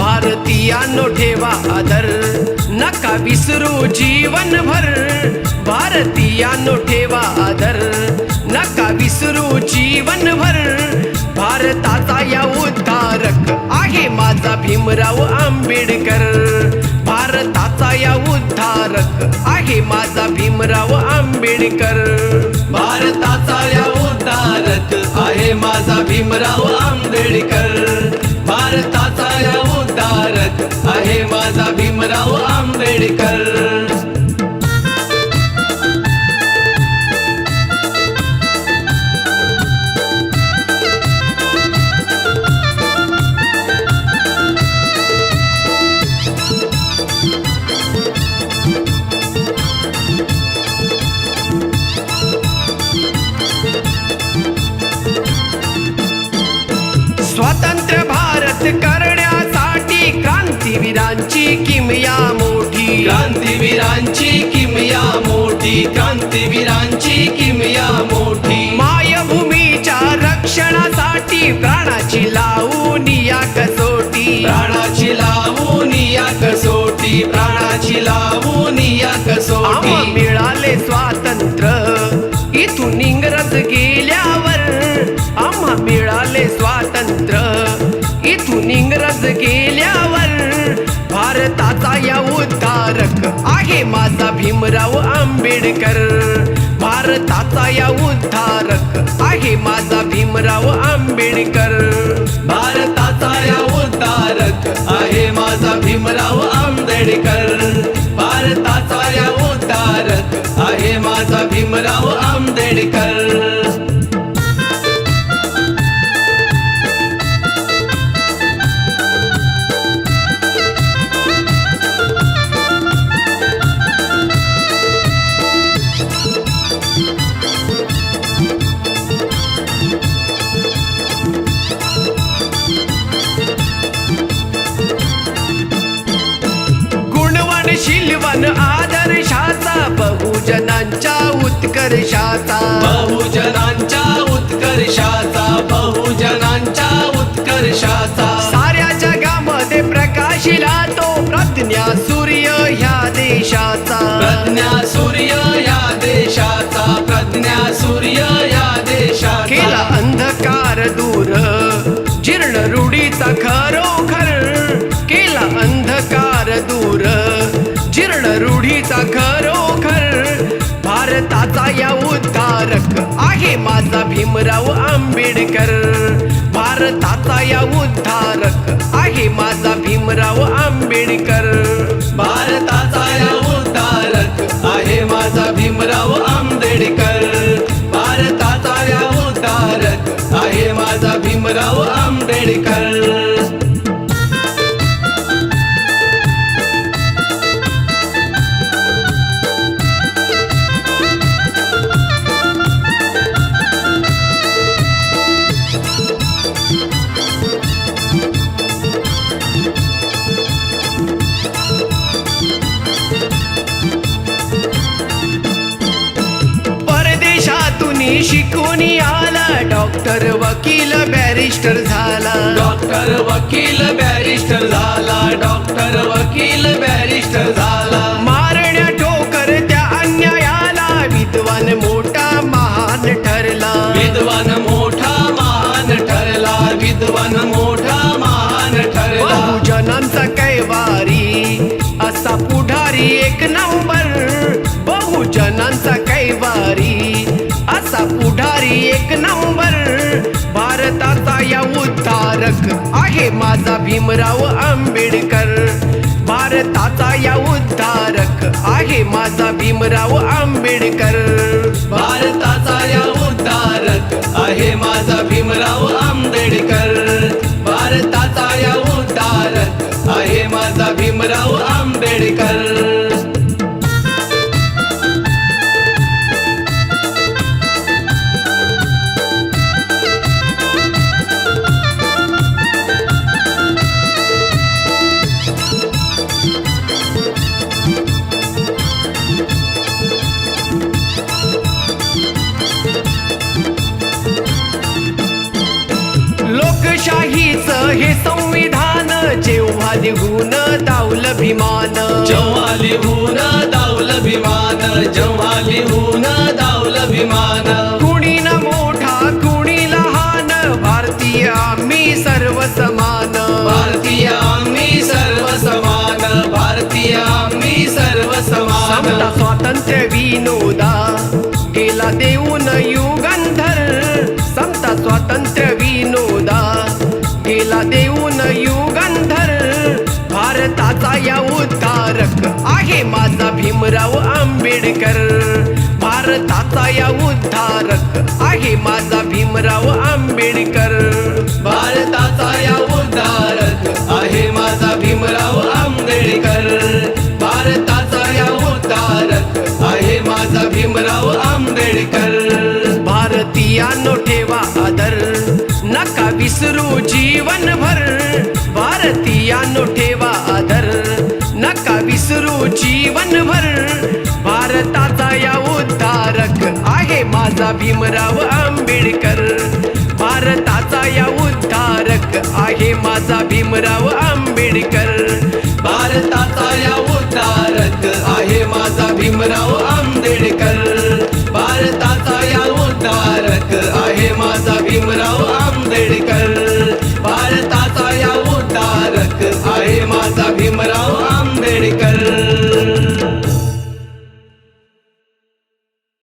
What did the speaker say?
भारतीयानो ठेवा विसरू जीवनभर भारतीयानो ठेवा आदर. नका विसरू जीवनभर भारताचा या उद्धारक आहे माझा भीमराव आंबेडकर. भारताचा या उद्धारक आहे माझा भीमराव आंबेडकर. भारताचा या उद्धारक आहे माझा भीमराव आंबेडकर. स्वतंत्र भारत करण्यासाठी क्रांतीवीरांची किमया मोठी. क्रांतीवीरांची किमया मोठी क्रांतीवीरांची किमया मोठी. मायभूमीच्या रक्षणासाठी प्राणाची लावून या कसोटी. प्राणाची लावून या कसोटी प्राणाची लावून या कसोटी. मिळाले स्वातंत्र्य. इथून गेल्यावर भारताचा या उद्धारक आहे माझा भीमराव आंबेडकर. भारताचा या उद्धारक आहे माझा भीमराव आंबेडकर. भारताचा या उद्धारक आहे माझा भीमराव आंबेडकर. शिलवान आदर्शाचा बहुजनांच्या उत्कर्षाचा. बहुजनांच्या उत्कर्षाचा बहुजनांच्या उत्कर्षाचा. साऱ्या जगामध्ये प्रकाशिला तो प्रज्ञा सूर्य ह्या देशाचा. प्रज्ञा सूर्य या देशाचा प्रज्ञा सूर्य या केला देशाचा अंधकार दूर जीर्ण रूढीचा खरोखर जीर्ण खरोखर भारताचा या उद्धारक आहे माझा भीमराव आंबेडकर. भारताचा या उद्धारक आहे माझा भीमराव आंबेडकर. भारताचा या उद्धारक आहे माझा भीमराव आंबेडकर. भारताचा या उद्धारक आहे माझा भीमराव आंबेडकर. परदेशातून शिकून आला. डॉक्टर वकील बॅरिस्टर झाला. डॉक्टर वकील बॅरिस्टर झाला. डॉक्टर वकील बॅरिस्टर झाला. मारण्या ठोकर त्या अन्यायाला. विद्वान मोठा महान ठरला. विद्वान मोठा महान ठरला. विद्वान मोठा महान ठरला. बहुजनांचा कैवारी असा पुढारी एक नंबर. बहुजनांचा कैवारी पुढारी एक नंबर. भारताचा या उद्धारक आहे माझा भीमराव आंबेडकर. भारताचा या उद्धारक आहे माझा भीमराव आंबेडकर. भारताचा या उद्धारक आहे माझा भीमराव आंबेडकर. भारताचा या उद्धारक आहे माझा भीमराव आंबेडकर. लोकशाहीच हे संविधान जेव्हा निघून दावलं भीमान जेव्हा लिहून दावलं विमान जेव्हा लिहून दावलं विमान कुणी न मोठा कुणी लहान भारतीय आम्ही सर्व समान भारतीय आम्ही सर्व समान भारतीय आम्ही सर्व समता समान स्वातंत्र्य विनोदा गेला देऊन युगंधर. समता स्वातंत्र्य भारताचा या उद्धारक आहे माझा भीमराव आंबेडकर. भारताचा या उद्धारक आहे माझा भीमराव आंबेडकर. भारताचा या उद्धारक आहे माझा भीमराव आंबेडकर. भारताचा या उद्धारक आहे माझा भीमराव आंबेडकर. भारतीयानो विसरू जीवनभर भारतीयानो ठेवा आदर. नका विसरू जीवनभर भारताचा या उद्धारक आहे माझा भीमराव आंबेडकर. भारताचा या उद्धारक आहे माझा भीमराव आंबेडकर. भारताचा या उद्धारक आहे माझा भीमराव आंबेडकर.